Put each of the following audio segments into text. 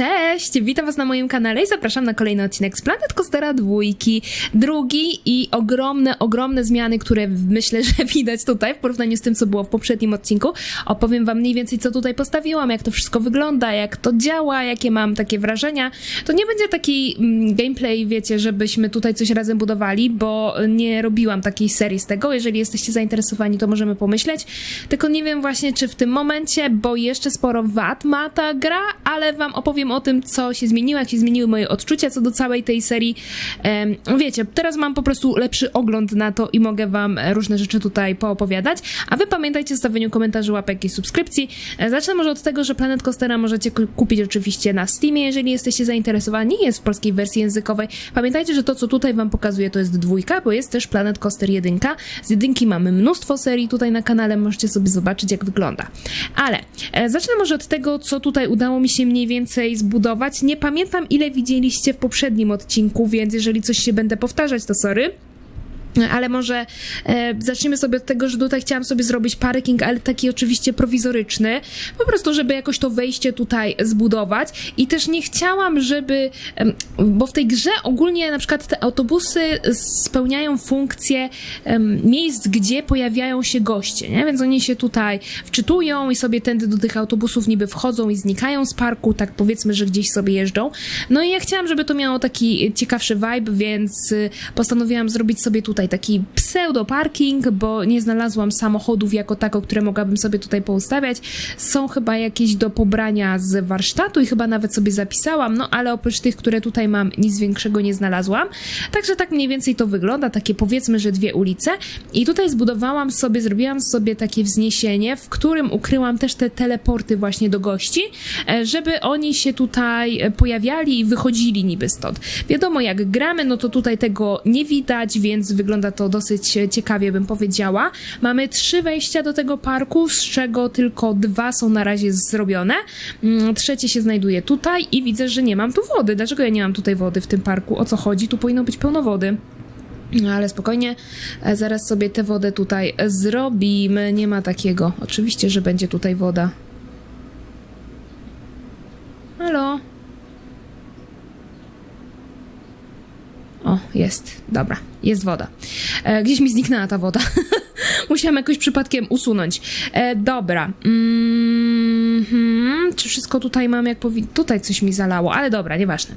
Cześć, witam was na moim kanale i zapraszam na kolejny odcinek z Planet Coastera dwójki, drugi i ogromne, ogromne zmiany, które myślę, że widać tutaj w porównaniu z tym, co było w poprzednim odcinku. Opowiem wam mniej więcej, co tutaj postawiłam, jak to wszystko wygląda, jak to działa, jakie mam takie wrażenia. To nie będzie taki mm, gameplay, wiecie, żebyśmy tutaj coś razem budowali, bo nie robiłam takiej serii z tego. Jeżeli jesteście zainteresowani, to możemy pomyśleć. Tylko nie wiem właśnie, czy w tym momencie, bo jeszcze sporo wad ma ta gra, ale wam opowiem o tym, co się zmieniło, jak się zmieniły moje odczucia co do całej tej serii. Em, wiecie, teraz mam po prostu lepszy ogląd na to i mogę wam różne rzeczy tutaj poopowiadać. A wy pamiętajcie o stawieniu komentarzy, łapek i subskrypcji. E, Zacznę może od tego, że Planet Coastera możecie ku- kupić oczywiście na Steamie, jeżeli jesteście zainteresowani. Jest w polskiej wersji językowej. Pamiętajcie, że to, co tutaj wam pokazuję, to jest dwójka, bo jest też Planet Coaster 1. Z jedynki mamy mnóstwo serii tutaj na kanale, możecie sobie zobaczyć, jak wygląda. Ale e, zacznę może od tego, co tutaj udało mi się mniej więcej zbudować. Nie pamiętam, ile widzieliście w poprzednim odcinku, więc jeżeli coś się będę powtarzać, to sorry. Ale może e, zacznijmy sobie od tego, że tutaj chciałam sobie zrobić parking, ale taki oczywiście prowizoryczny, po prostu, żeby jakoś to wejście tutaj zbudować. I też nie chciałam, żeby, em, bo w tej grze ogólnie na przykład te autobusy spełniają funkcję em, miejsc, gdzie pojawiają się goście, nie? Więc oni się tutaj wczytują i sobie tędy do tych autobusów niby wchodzą i znikają z parku, tak powiedzmy, że gdzieś sobie jeżdżą. No i ja chciałam, żeby to miało taki ciekawszy vibe, więc y, postanowiłam zrobić sobie tutaj taki pseudo parking, bo nie znalazłam samochodów jako tako, które mogłabym sobie tutaj poustawiać. Są chyba jakieś do pobrania z warsztatu i chyba nawet sobie zapisałam, no ale oprócz tych, które tutaj mam, nic większego nie znalazłam. Także tak mniej więcej to wygląda, takie powiedzmy, że dwie ulice. I tutaj zbudowałam sobie, zrobiłam sobie takie wzniesienie, w którym ukryłam też te teleporty właśnie do gości, e, żeby oni się tutaj pojawiali i wychodzili niby stąd. Wiadomo, jak gramy, no to tutaj tego nie widać, więc wygląda to dosyć e, ciekawie, bym powiedziała. Mamy trzy wejścia do tego parku, z czego tylko dwa są na razie zrobione. Mm, Trzecie się znajduje tutaj i widzę, że nie mam tu wody. Dlaczego ja nie mam tutaj wody w tym parku? O co chodzi? Tu powinno być pełno wody. No ale spokojnie, e, zaraz sobie tę wodę tutaj zrobimy. Nie ma takiego. Oczywiście, że będzie tutaj woda. Halo? O, jest. Dobra, jest woda. E, gdzieś mi zniknęła ta woda. Musiałam jakoś przypadkiem usunąć. E, dobra. Mm, hmm, czy wszystko tutaj mam jak powinno? Tutaj coś mi zalało, ale dobra, nieważne.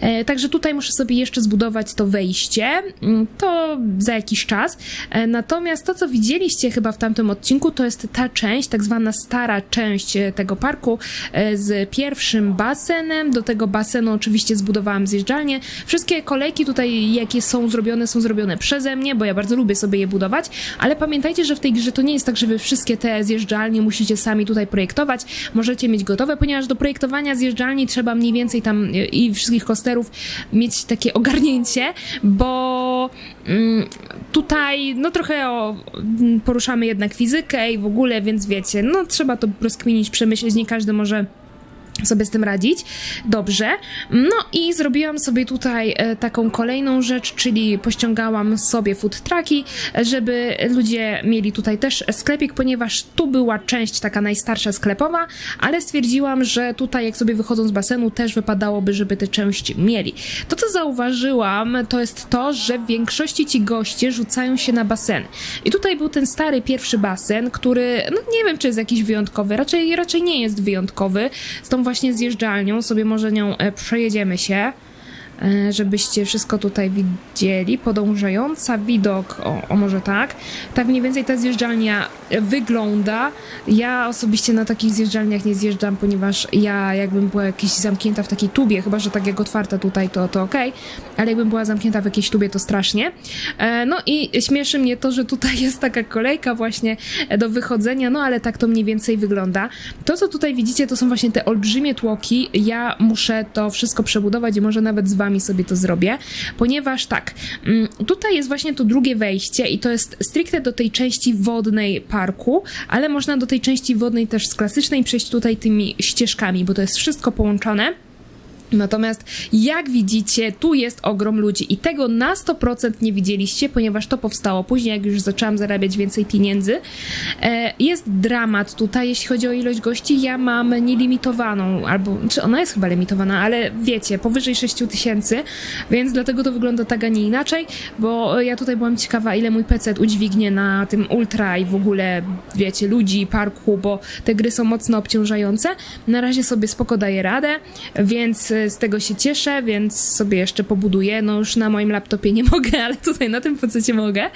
E, także tutaj muszę sobie jeszcze zbudować to wejście. Mm, To za jakiś czas. E, natomiast to, co widzieliście chyba w tamtym odcinku, to jest ta część, tak zwana stara część e, tego parku e, z pierwszym basenem. Do tego basenu oczywiście zbudowałam zjeżdżalnię. Wszystkie kolejki tutaj, jakie są zrobione, są zrobione przeze mnie, bo ja bardzo lubię sobie je budować, ale pamiętajcie, że w tej grze to nie jest tak, że wy wszystkie te zjeżdżalnie musicie sami tutaj projektować. Możecie mieć gotowe, ponieważ do projektowania zjeżdżalni trzeba mniej więcej tam e, i wszystkich kosterów mieć takie ogarnięcie, bo mm, tutaj no trochę o, poruszamy jednak fizykę i w ogóle, więc wiecie, no trzeba to rozkminić, przemyśleć, nie każdy może sobie z tym radzić. Dobrze. No i zrobiłam sobie tutaj e, taką kolejną rzecz, czyli pościągałam sobie food trucki, żeby ludzie mieli tutaj też sklepik, ponieważ tu była część taka najstarsza sklepowa, ale stwierdziłam, że tutaj jak sobie wychodzą z basenu też wypadałoby, żeby tę część mieli. To co zauważyłam, to jest to, że w większości ci goście rzucają się na baseny. I tutaj był ten stary pierwszy basen, który no nie wiem, czy jest jakiś wyjątkowy, raczej, raczej nie jest wyjątkowy. Z tą właśnie zjeżdżalnią sobie może nią e, przejedziemy się, żebyście wszystko tutaj widzieli. Podążająca widok, o, o może tak. Tak mniej więcej ta zjeżdżalnia wygląda. Ja osobiście na takich zjeżdżalniach nie zjeżdżam, ponieważ ja jakbym była jakaś zamknięta w takiej tubie, chyba że tak jak otwarta tutaj, to, to okej, ale jakbym była zamknięta w jakiejś tubie, to strasznie. E, No i śmieszy mnie to, że tutaj jest taka kolejka właśnie do wychodzenia, no ale tak to mniej więcej wygląda. To, co tutaj widzicie, to są właśnie te olbrzymie tłoki. Ja muszę to wszystko przebudować i może nawet z wami sobie to zrobię, ponieważ tak, mm, tutaj jest właśnie to drugie wejście i to jest stricte do tej części wodnej parku, ale można do tej części wodnej też z klasycznej przejść tutaj tymi ścieżkami, bo to jest wszystko połączone. Natomiast jak widzicie, tu jest ogrom ludzi i tego na 100% nie widzieliście, ponieważ to powstało później, jak już zaczęłam zarabiać więcej pieniędzy. E, jest dramat tutaj, jeśli chodzi o ilość gości. Ja mam nielimitowaną, albo, czy ona jest chyba limitowana, ale wiecie, powyżej 6 tysięcy, więc dlatego to wygląda tak, a nie inaczej, bo ja tutaj byłam ciekawa, ile mój PC udźwignie na tym ultra i w ogóle, wiecie, ludzi, parku, bo te gry są mocno obciążające. Na razie sobie spoko daję radę, więc z tego się cieszę, więc sobie jeszcze pobuduję. No już na moim laptopie nie mogę, ale tutaj na tym PC mogę.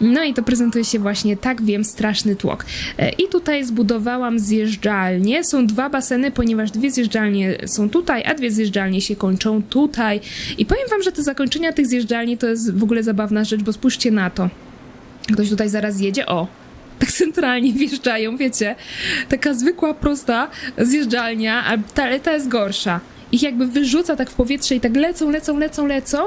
No i to prezentuje się właśnie tak, wiem, straszny tłok. E, I tutaj zbudowałam zjeżdżalnię. Są dwa baseny, ponieważ dwie zjeżdżalnie są tutaj, a dwie zjeżdżalnie się kończą tutaj. I powiem wam, że te zakończenia tych zjeżdżalni to jest w ogóle zabawna rzecz, bo spójrzcie na to. Ktoś tutaj zaraz jedzie. O, tak centralnie wjeżdżają, wiecie. Taka zwykła, prosta zjeżdżalnia, a ta, ale ta jest gorsza. Ich jakby wyrzuca tak w powietrze i tak lecą, lecą, lecą, lecą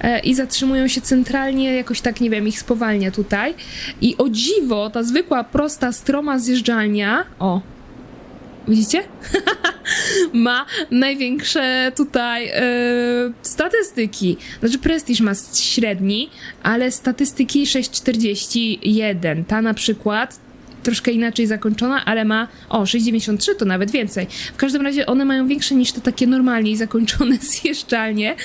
e, i zatrzymują się centralnie, jakoś tak, nie wiem, ich spowalnia tutaj. I o dziwo, ta zwykła, prosta, stroma zjeżdżalnia, o, widzicie? ma największe tutaj e, statystyki. Znaczy prestiż ma średni, ale statystyki 6,41. Ta na przykład troszkę inaczej zakończona, ale ma o 6,93 to nawet więcej. W każdym razie one mają większe niż te takie normalniej zakończone zjeżdżalnie,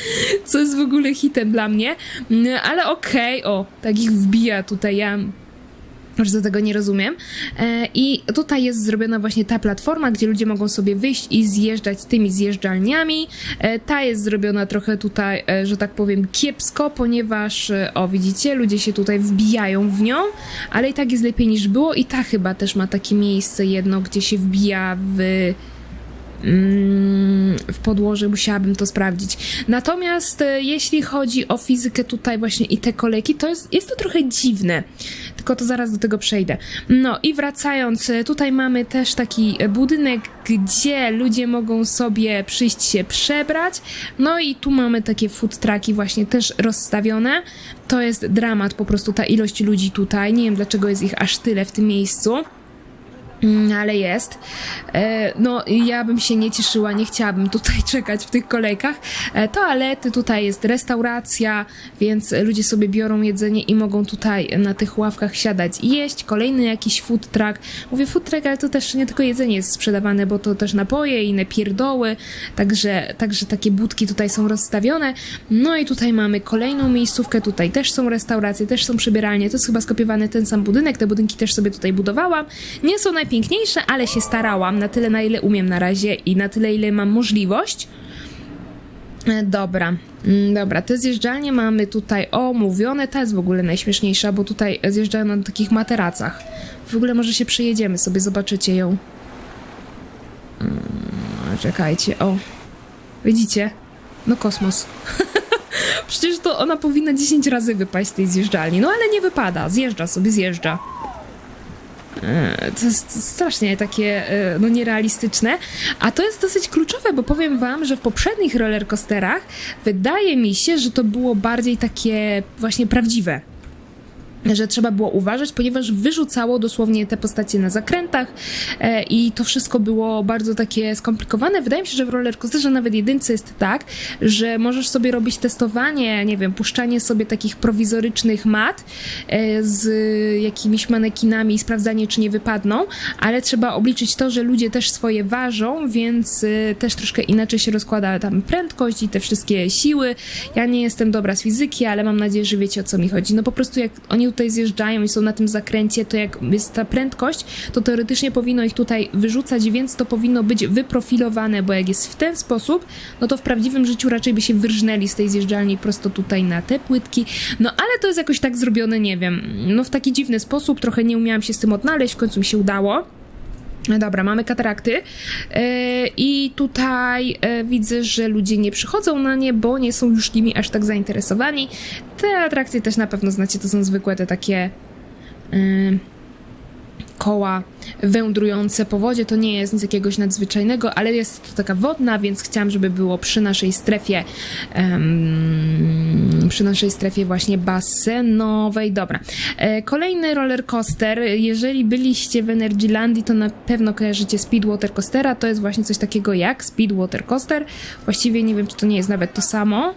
co jest w ogóle hitem dla mnie. Mm, Ale okej, o, tak ich wbija tutaj ja do tego nie rozumiem. E, I tutaj jest zrobiona właśnie ta platforma, gdzie ludzie mogą sobie wyjść i zjeżdżać tymi zjeżdżalniami. E, ta jest zrobiona trochę tutaj, e, że tak powiem, kiepsko, ponieważ, o widzicie, ludzie się tutaj wbijają w nią, ale i tak jest lepiej niż było. I ta chyba też ma takie miejsce jedno, gdzie się wbija w mm, w podłoże, musiałabym to sprawdzić. Natomiast jeśli chodzi o fizykę tutaj właśnie i te kolejki, to jest, jest to trochę dziwne. Tylko to zaraz do tego przejdę. No i wracając, e, tutaj mamy też taki budynek, gdzie ludzie mogą sobie przyjść się przebrać. No i tu mamy takie food trucki właśnie też rozstawione. To jest dramat po prostu ta ilość ludzi tutaj. Nie wiem dlaczego jest ich aż tyle w tym miejscu. Mm, ale jest. E, no, ja bym się nie cieszyła, nie chciałabym tutaj czekać w tych kolejkach. E, toalety, tutaj jest restauracja, więc ludzie sobie biorą jedzenie i mogą tutaj na tych ławkach siadać i jeść. Kolejny jakiś food truck. Mówię food truck, ale to też nie tylko jedzenie jest sprzedawane, bo to też napoje, inne pierdoły, także, także takie budki tutaj są rozstawione. No i tutaj mamy kolejną miejscówkę, tutaj też są restauracje, też są przybieralnie. To jest chyba skopiowany ten sam budynek, te budynki też sobie tutaj budowałam. Nie są najpiękniejsze, ale się starałam na tyle, na ile umiem na razie i na tyle, ile mam możliwość. E, Dobra, Mm, dobra, te zjeżdżalnie mamy tutaj omówione. Ta jest w ogóle najśmieszniejsza, bo tutaj zjeżdżają na takich materacach. W ogóle może się przejedziemy sobie, zobaczycie ją. Mm, Czekajcie, o. Widzicie? No kosmos. Przecież to ona powinna 10 razy wypaść z tej zjeżdżalni. No ale nie wypada, zjeżdża sobie, zjeżdża. E, To jest strasznie takie e, no, nierealistyczne. A to jest dosyć kluczowe, bo powiem wam, że w poprzednich rollercoasterach wydaje mi się, że to było bardziej takie właśnie prawdziwe. Że trzeba było uważać, ponieważ wyrzucało dosłownie te postacie na zakrętach e, i to wszystko było bardzo takie skomplikowane. Wydaje mi się, że w rollercoasterze nawet jedynce jest tak, że możesz sobie robić testowanie, nie wiem, puszczanie sobie takich prowizorycznych mat e, z jakimiś manekinami i sprawdzanie, czy nie wypadną, ale trzeba obliczyć to, że ludzie też swoje ważą, więc e, też troszkę inaczej się rozkłada tam prędkość i te wszystkie siły. Ja nie jestem dobra z fizyki, ale mam nadzieję, że wiecie o co mi chodzi. No po prostu jak oni tutaj zjeżdżają i są na tym zakręcie, to jak jest ta prędkość, to teoretycznie powinno ich tutaj wyrzucać, więc to powinno być wyprofilowane, bo jak jest w ten sposób, no to w prawdziwym życiu raczej by się wyrżnęli z tej zjeżdżalni prosto tutaj na te płytki. No ale to jest jakoś tak zrobione, nie wiem, no w taki dziwny sposób, trochę nie umiałam się z tym odnaleźć, w końcu mi się udało. Dobra, mamy katarakty yy, i tutaj yy, widzę, że ludzie nie przychodzą na nie, bo nie są już nimi aż tak zainteresowani. Te atrakcje też na pewno znacie, to są zwykłe te takie yy, koła wędrujące po wodzie. To nie jest nic jakiegoś nadzwyczajnego, ale jest to taka wodna, więc chciałam, żeby było przy naszej strefie em, przy naszej strefie właśnie basenowej. Dobra. E, kolejny roller coaster. Jeżeli byliście w Energylandii, to na pewno kojarzycie Speedwater Coastera. To jest właśnie coś takiego jak Speedwater Coaster. Właściwie nie wiem, czy to nie jest nawet to samo.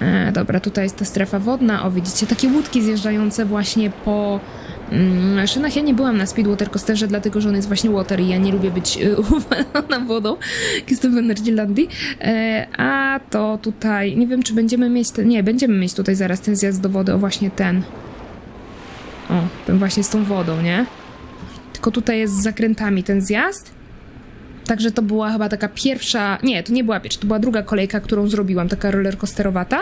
E, dobra, tutaj jest ta strefa wodna. O, widzicie, takie łódki zjeżdżające właśnie po mm, szynach. Ja nie byłam na Speedwater Coasterze, dlatego że on jest właśnie water i ja nie lubię być y, uwalona wodą, jestem w Energylandii. E, a to tutaj, nie wiem, czy będziemy mieć ten, nie, będziemy mieć tutaj zaraz ten zjazd do wody, o właśnie ten. O, ten właśnie z tą wodą, nie? Tylko tutaj jest z zakrętami ten zjazd. Także to była chyba taka pierwsza, nie, to nie była pierwsza, to była druga kolejka, którą zrobiłam, taka rollercoasterowata,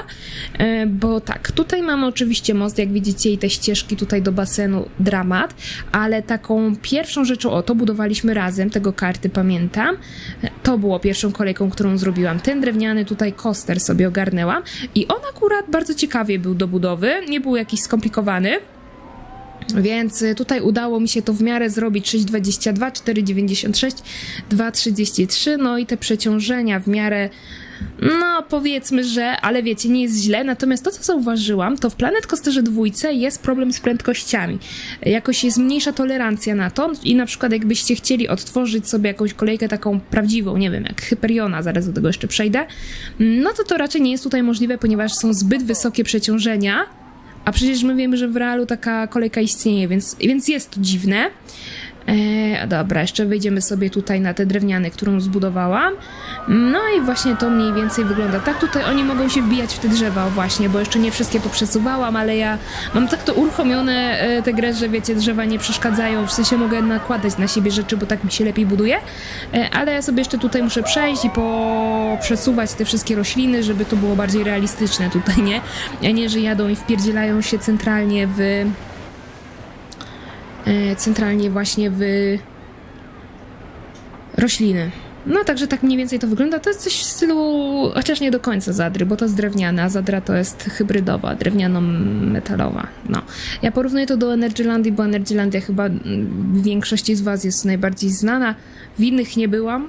e, bo tak, tutaj mamy oczywiście most, jak widzicie, i te ścieżki tutaj do basenu, dramat, ale taką pierwszą rzeczą, o, to budowaliśmy razem, tego karty pamiętam, to było pierwszą kolejką, którą zrobiłam, ten drewniany tutaj coaster sobie ogarnęłam i on akurat bardzo ciekawie był do budowy, nie był jakiś skomplikowany, więc y, tutaj udało mi się to w miarę zrobić 6,22, 4,96, 2,33, no i te przeciążenia w miarę, no powiedzmy, że, ale wiecie, nie jest źle. Natomiast to, co zauważyłam, to w Planet Coasterze dwójce jest problem z prędkościami. Jakoś jest mniejsza tolerancja na to i na przykład jakbyście chcieli odtworzyć sobie jakąś kolejkę taką prawdziwą, nie wiem, jak Hyperiona, zaraz do tego jeszcze przejdę, no to to raczej nie jest tutaj możliwe, ponieważ są zbyt wysokie przeciążenia, a przecież my wiemy, że w realu taka kolejka istnieje, więc, więc jest to dziwne. E, dobra, jeszcze wejdziemy sobie tutaj na te drewniane, którą zbudowałam. No i właśnie to mniej więcej wygląda tak. Tutaj oni mogą się wbijać w te drzewa, właśnie, bo jeszcze nie wszystkie poprzesuwałam, ale ja mam tak to uruchomione e, te grę, że wiecie, drzewa nie przeszkadzają, w sensie mogę nakładać na siebie rzeczy, bo tak mi się lepiej buduje. E, ale ja sobie jeszcze tutaj muszę przejść i poprzesuwać te wszystkie rośliny, żeby to było bardziej realistyczne tutaj, nie? A nie, że jadą i wpierdzielają się centralnie w centralnie właśnie w rośliny. No, także tak mniej więcej to wygląda. To jest coś w stylu, chociaż nie do końca zadry, bo to jest drewniana, zadra to jest hybrydowa, drewniano-metalowa. No. Ja porównuję to do Energylandii, bo Energylandia chyba w większości z Was jest najbardziej znana. W innych nie byłam,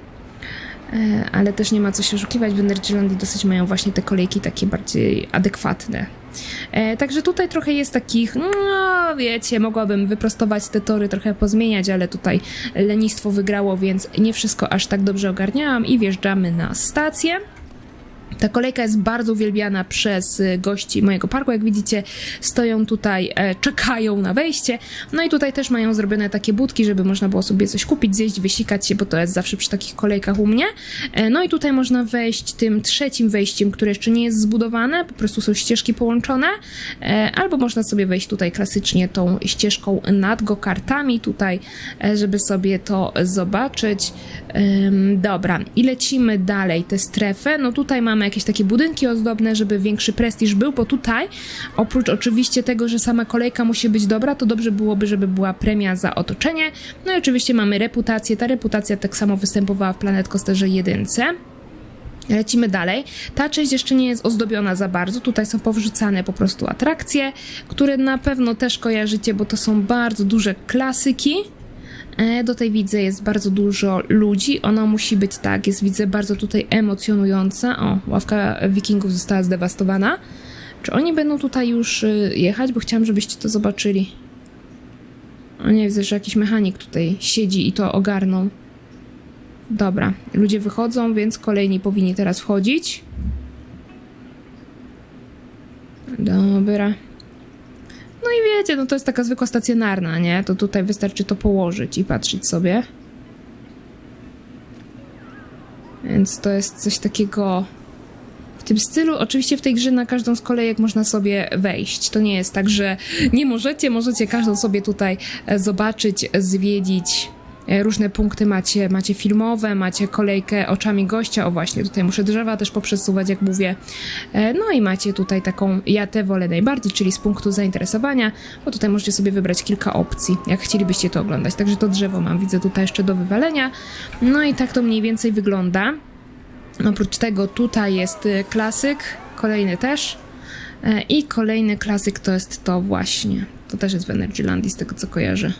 E, ale też nie ma co się oszukiwać. W Energylandii dosyć mają właśnie te kolejki takie bardziej adekwatne. E, także tutaj trochę jest takich, no wiecie, mogłabym wyprostować te tory, trochę pozmieniać, ale tutaj lenistwo wygrało, więc nie wszystko aż tak dobrze ogarniałam i wjeżdżamy na stację. Ta kolejka jest bardzo uwielbiana przez y, gości mojego parku. Jak widzicie, stoją tutaj, e, czekają na wejście. No i tutaj też mają zrobione takie budki, żeby można było sobie coś kupić, zjeść, wysikać się, bo to jest zawsze przy takich kolejkach u mnie. E, no i tutaj można wejść tym trzecim wejściem, które jeszcze nie jest zbudowane, po prostu są ścieżki połączone. E, albo można sobie wejść tutaj klasycznie tą ścieżką nad go-kartami tutaj, żeby sobie to zobaczyć. Dobra, i lecimy dalej tę strefę. No tutaj mamy jakieś takie budynki ozdobne, żeby większy prestiż był, bo tutaj oprócz oczywiście tego, że sama kolejka musi być dobra, to dobrze byłoby, żeby była premia za otoczenie. No i oczywiście mamy reputację. Ta reputacja tak samo występowała w Planet Coasterze 1. Lecimy dalej. Ta część jeszcze nie jest ozdobiona za bardzo. Tutaj są powrzucane po prostu atrakcje, które na pewno też kojarzycie, bo to są bardzo duże klasyki. E, Do tej widzę jest bardzo dużo ludzi. Ona musi być tak, jest widzę bardzo tutaj emocjonująca. O, ławka wikingów została zdewastowana. Czy oni będą tutaj już y, jechać? Bo chciałam, żebyście to zobaczyli. O nie, widzę, że jakiś mechanik tutaj siedzi i to ogarnął. Dobra, ludzie wychodzą, więc kolejni powinni teraz wchodzić. Dobra. No i wiecie, no to jest taka zwykła stacjonarna, nie? To tutaj wystarczy to położyć i patrzeć sobie. Więc to jest coś takiego w tym stylu. Oczywiście w tej grze na każdą z kolejek można sobie wejść. To nie jest tak, że nie możecie, możecie każdą sobie tutaj e, zobaczyć, zwiedzić. E, Różne punkty macie, macie filmowe, macie kolejkę oczami gościa. O właśnie, tutaj muszę drzewa też poprzesuwać, jak mówię. E, No i macie tutaj taką, ja tę wolę najbardziej, czyli z punktu zainteresowania, bo tutaj możecie sobie wybrać kilka opcji, jak chcielibyście to oglądać. Także to drzewo mam, widzę tutaj jeszcze do wywalenia. No i tak to mniej więcej wygląda. Oprócz tego tutaj jest y, klasyk, kolejny też. E, I kolejny klasyk to jest to właśnie. To też jest w Energylandii, z tego co kojarzę.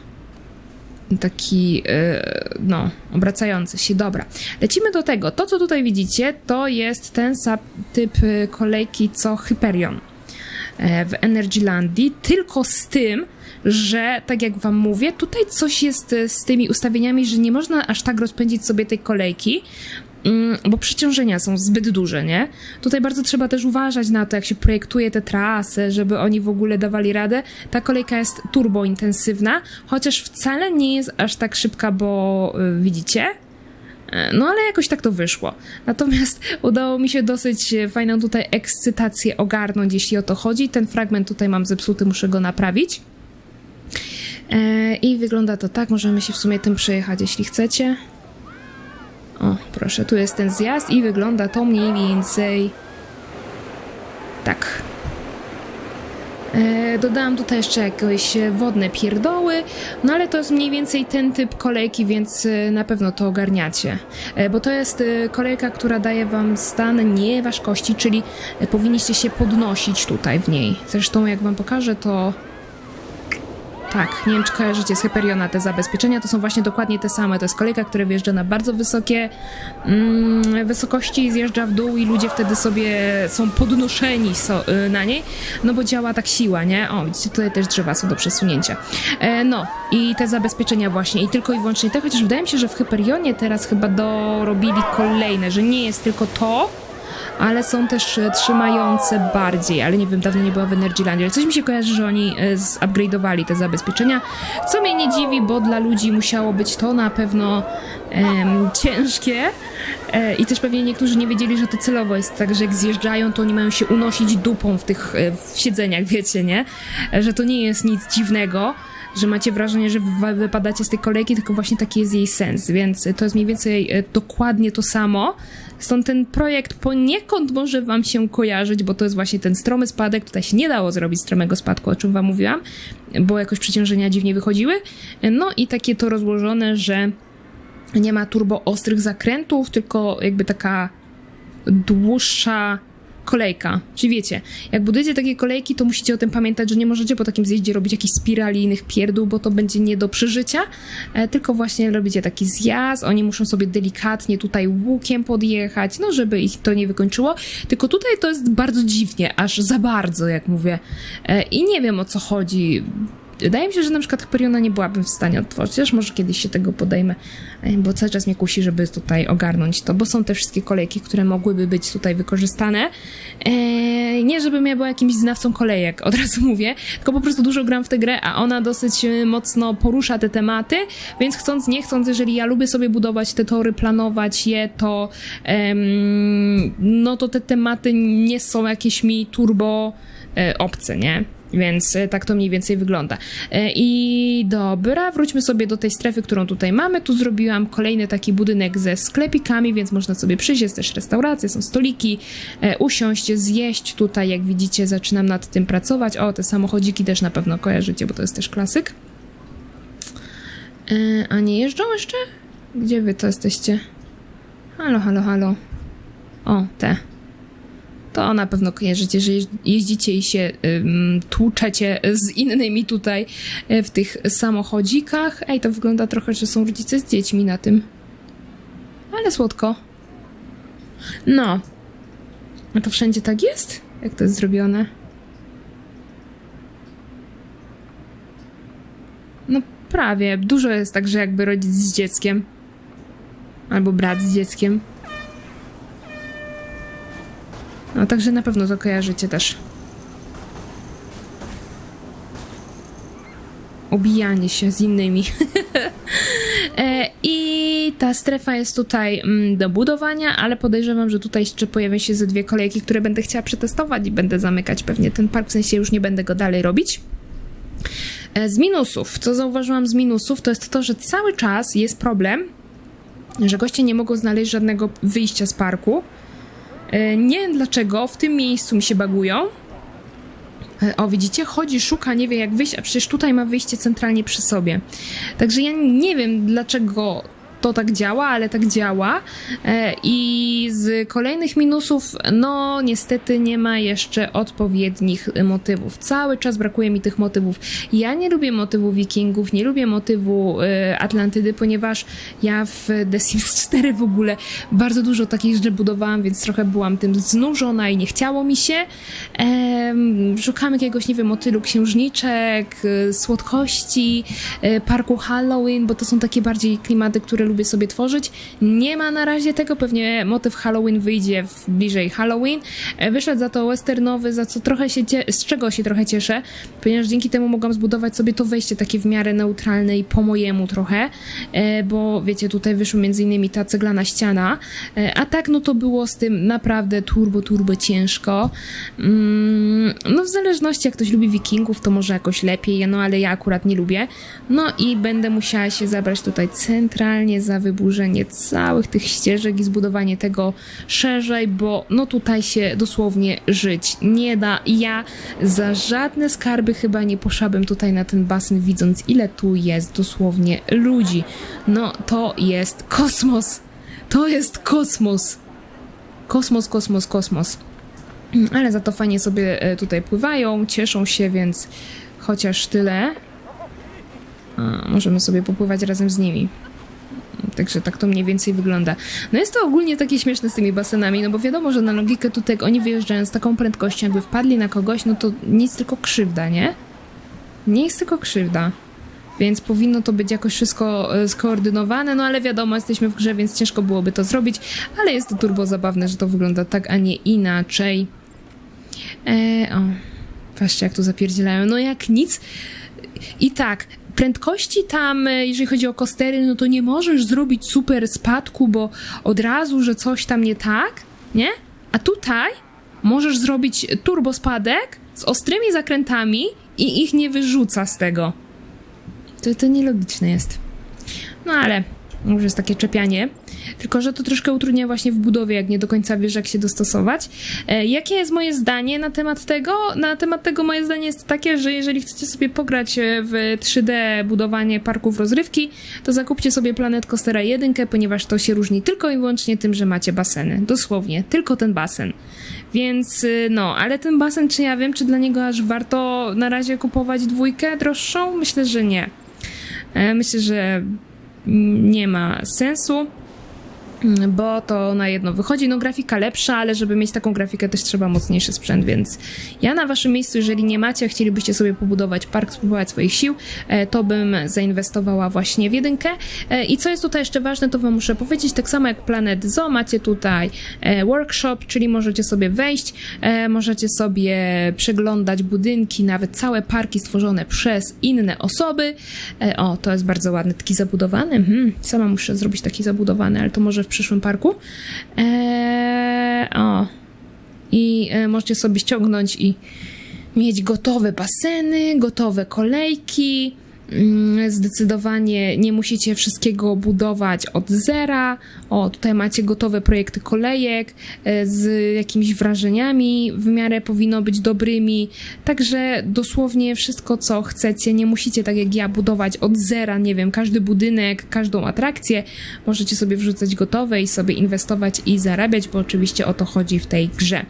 Taki, e, no, obracający się. Dobra, lecimy do tego. To, co tutaj widzicie, to jest ten sam typ e, kolejki, co Hyperion e, w Energylandii, tylko z tym, że tak jak wam mówię, tutaj coś jest z tymi ustawieniami, że nie można aż tak rozpędzić sobie tej kolejki, bo przeciążenia są zbyt duże, nie? Tutaj bardzo trzeba też uważać na to, jak się projektuje te trasy, żeby oni w ogóle dawali radę. Ta kolejka jest turbo intensywna, chociaż wcale nie jest aż tak szybka, bo y, widzicie? E, No ale jakoś tak to wyszło. Natomiast udało mi się dosyć e, fajną tutaj ekscytację ogarnąć, jeśli o to chodzi. Ten fragment tutaj mam zepsuty, muszę go naprawić. E, I wygląda to tak, możemy się w sumie tym przejechać, jeśli chcecie. O, proszę, tu jest ten zjazd i wygląda to mniej więcej tak. E, dodałam tutaj jeszcze jakieś wodne pierdoły, no ale to jest mniej więcej ten typ kolejki, więc e, na pewno to ogarniacie. E, bo to jest e, kolejka, która daje wam stan nieważkości, czyli e, powinniście się podnosić tutaj w niej. Zresztą jak wam pokażę, to tak, nie wiem czy kojarzycie z Hyperiona te zabezpieczenia, to są właśnie dokładnie te same. To jest kolejka, która wjeżdża na bardzo wysokie mm, wysokości i zjeżdża w dół i ludzie wtedy sobie są podnoszeni so, y, na niej, no bo działa tak siła, nie? O, widzicie, tutaj też drzewa są do przesunięcia. E, no, i te zabezpieczenia właśnie, i tylko i wyłącznie te, chociaż wydaje mi się, że w Hyperionie teraz chyba dorobili kolejne, że nie jest tylko to, ale są też e, trzymające bardziej, ale nie wiem, dawno nie była w Energylandzie, ale coś mi się kojarzy, że oni e, zupgrade'owali te zabezpieczenia, co mnie nie dziwi, bo dla ludzi musiało być to na pewno em, ciężkie e, i też pewnie niektórzy nie wiedzieli, że to celowo jest tak, że jak zjeżdżają, to oni mają się unosić dupą w tych e, w siedzeniach, wiecie, nie? Że to nie jest nic dziwnego, że macie wrażenie, że wy- wypadacie z tej kolejki, tylko właśnie taki jest jej sens, więc to jest mniej więcej dokładnie to samo. Stąd ten projekt poniekąd może wam się kojarzyć, bo to jest właśnie ten stromy spadek. Tutaj się nie dało zrobić stromego spadku, o czym wam mówiłam, bo jakoś przeciążenia dziwnie wychodziły. No i takie to rozłożone, że nie ma turbo ostrych zakrętów, tylko jakby taka dłuższa kolejka. Czyli wiecie, jak budujecie takie kolejki, to musicie o tym pamiętać, że nie możecie po takim zjeździe robić jakichś spirali innych pierdół, bo to będzie nie do przeżycia, e, tylko właśnie robicie taki zjazd, oni muszą sobie delikatnie tutaj łukiem podjechać, no żeby ich to nie wykończyło, tylko tutaj to jest bardzo dziwnie, aż za bardzo, jak mówię. E, I nie wiem o co chodzi. Wydaje mi się, że na przykład Hyperiona nie byłabym w stanie otworzyć, chociaż może kiedyś się tego podejmę, e, bo cały czas mnie kusi, żeby tutaj ogarnąć to, bo są te wszystkie kolejki, które mogłyby być tutaj wykorzystane. E, nie, żebym ja była jakimś znawcą kolejek, od razu mówię, tylko po prostu dużo gram w tę grę, a ona dosyć e, mocno porusza te tematy, więc chcąc, nie chcąc, jeżeli ja lubię sobie budować te tory, planować je, to em, no to te tematy nie są jakieś mi turbo e, obce, nie? Więc e, tak to mniej więcej wygląda. E, I dobra, wróćmy sobie do tej strefy, którą tutaj mamy. Tu zrobiłam kolejny taki budynek ze sklepikami, więc można sobie przyjść, jest też restauracja, są stoliki, e, usiąść, zjeść. Tutaj, jak widzicie, zaczynam nad tym pracować. O, te samochodziki też na pewno kojarzycie, bo to jest też klasyk. A nie jeżdżą jeszcze? Gdzie wy to jesteście? Halo, halo, halo. O, te to na pewno kojarzycie, że jeź- jeździcie i się tłuczecie z innymi tutaj y, w tych samochodzikach. Ej, to wygląda trochę, że są rodzice z dziećmi na tym. Ale słodko. No. A to wszędzie tak jest? Jak to jest zrobione? No prawie. Dużo jest tak, że jakby rodzic z dzieckiem. Albo brat z dzieckiem. No, także na pewno to kojarzycie też. Obijanie się z innymi. e, I ta strefa jest tutaj mm, do budowania, ale podejrzewam, że tutaj jeszcze pojawią się ze dwie kolejki, które będę chciała przetestować i będę zamykać pewnie ten park, w sensie już nie będę go dalej robić. E, z minusów, co zauważyłam z minusów, to jest to, że cały czas jest problem, że goście nie mogą znaleźć żadnego wyjścia z parku. E, Nie wiem dlaczego, w tym miejscu mi się bagują. E, O, widzicie, chodzi, szuka, nie wie jak wyjść, a przecież tutaj ma wyjście centralnie przy sobie. Także ja nie wiem dlaczego to tak działa, ale tak działa. E, I z kolejnych minusów, no niestety nie ma jeszcze odpowiednich motywów. Cały czas brakuje mi tych motywów. Ja nie lubię motywu wikingów, nie lubię motywu e, Atlantydy, ponieważ ja w The Sims 4 w ogóle bardzo dużo takich rzeczy budowałam, więc trochę byłam tym znużona i nie chciało mi się. Em, szukam jakiegoś, nie wiem, motylu księżniczek, e, słodkości, parku Halloween, bo to są takie bardziej klimaty, które lubię sobie tworzyć. Nie ma na razie tego, pewnie motyw Halloween wyjdzie w bliżej Halloween. E, Wyszedł za to westernowy, za co trochę się, z czego się trochę cieszę, ponieważ dzięki temu mogłam zbudować sobie to wejście takie w miarę neutralne i po mojemu trochę, e, bo wiecie, tutaj wyszła między innymi ta ceglana ściana, e, a tak no to było z tym naprawdę turbo, turbo ciężko. Mm, no w zależności jak ktoś lubi wikingów, to może jakoś lepiej, no ale ja akurat nie lubię. No i będę musiała się zabrać tutaj centralnie za wyburzenie całych tych ścieżek i zbudowanie tego szerzej, bo no tutaj się dosłownie żyć nie da. Ja za żadne skarby chyba nie poszłabym tutaj na ten basen, widząc ile tu jest dosłownie ludzi. No to jest kosmos. To jest kosmos. Kosmos, kosmos, kosmos. Ale za to fajnie sobie e, tutaj pływają, cieszą się, więc chociaż tyle. A, możemy sobie popływać razem z nimi. Także tak to mniej więcej wygląda. No jest to ogólnie takie śmieszne z tymi basenami, no bo wiadomo, że na logikę tutaj jak oni wyjeżdżają z taką prędkością, jakby wpadli na kogoś, no to nic tylko krzywda, nie? Nie jest tylko krzywda. Więc powinno to być jakoś wszystko e, skoordynowane, no ale wiadomo, jesteśmy w grze, więc ciężko byłoby to zrobić, ale jest to turbo zabawne, że to wygląda tak, a nie inaczej. E, o, patrzcie jak tu zapierdzielają. No jak nic. I tak, prędkości tam, e, jeżeli chodzi o kostery, no to nie możesz zrobić super spadku, bo od razu, że coś tam nie tak, nie? A tutaj możesz zrobić turbo spadek z ostrymi zakrętami i ich nie wyrzuca z tego. To, to nielogiczne jest. No ale może jest takie czepianie. Tylko, że to troszkę utrudnia właśnie w budowie, jak nie do końca wiesz, jak się dostosować. E, jakie jest moje zdanie na temat tego? Na temat tego moje zdanie jest takie, że jeżeli chcecie sobie pograć e, w 3D budowanie parków rozrywki, to zakupcie sobie Planet Coastera 1, ponieważ to się różni tylko i wyłącznie tym, że macie baseny. Dosłownie, tylko ten basen. Więc y, no, ale ten basen, czy ja wiem, czy dla niego aż warto na razie kupować dwójkę droższą? Myślę, że nie. E, Myślę, że nie ma sensu, bo to na jedno wychodzi. No, grafika lepsza, ale żeby mieć taką grafikę, też trzeba mocniejszy sprzęt, więc ja na waszym miejscu, jeżeli nie macie, a chcielibyście sobie pobudować park, spróbować swoich sił, e, to bym zainwestowała właśnie w jedynkę. E, I co jest tutaj jeszcze ważne, to wam muszę powiedzieć, tak samo jak Planet Zoo, macie tutaj e, workshop, czyli możecie sobie wejść, możecie sobie przeglądać budynki, nawet całe parki stworzone przez inne osoby. O, to jest bardzo ładny, taki zabudowany. Mhm, sama muszę zrobić taki zabudowany, ale to może w przyszłym parku. E, o, i e, możecie sobie ściągnąć i mieć gotowe baseny, gotowe kolejki. Mm, Zdecydowanie nie musicie wszystkiego budować od zera. O, tutaj macie gotowe projekty kolejek e, z jakimiś wrażeniami, w miarę powinno być dobrymi. Także dosłownie wszystko, co chcecie. Nie musicie, tak jak ja, budować od zera, nie wiem, każdy budynek, każdą atrakcję. Możecie sobie wrzucać gotowe i sobie inwestować i zarabiać, bo oczywiście o to chodzi w tej grze.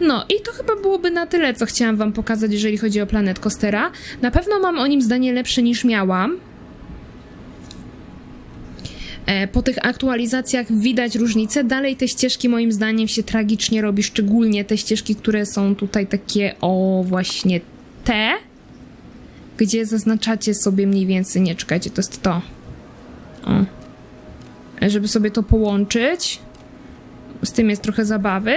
No i to chyba byłoby na tyle, co chciałam Wam pokazać, jeżeli chodzi o Planet Coastera. Na pewno mam o nim zdanie lepsze niż miałam. E, Po tych aktualizacjach widać różnicę. Dalej te ścieżki moim zdaniem się tragicznie robi, szczególnie te ścieżki, które są tutaj takie o właśnie te, gdzie zaznaczacie sobie mniej więcej, nie czekajcie, to jest to. O. Żeby sobie to połączyć. Z tym jest trochę zabawy,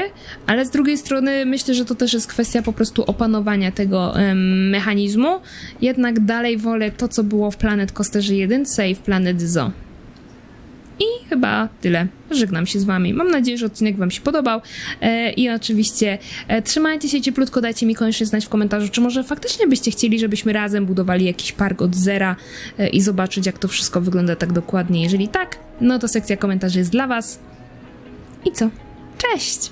ale z drugiej strony myślę, że to też jest kwestia po prostu opanowania tego em, mechanizmu. Jednak dalej wolę to, co było w Planet Coasterze 1 i w Planet Zoo. I chyba tyle. Żegnam się z wami. Mam nadzieję, że odcinek wam się podobał. E, I oczywiście e, trzymajcie się cieplutko, dajcie mi koniecznie znać w komentarzu, czy może faktycznie byście chcieli, żebyśmy razem budowali jakiś park od zera e, i zobaczyć, jak to wszystko wygląda tak dokładnie. Jeżeli tak, no to sekcja komentarzy jest dla was. I co? Cześć!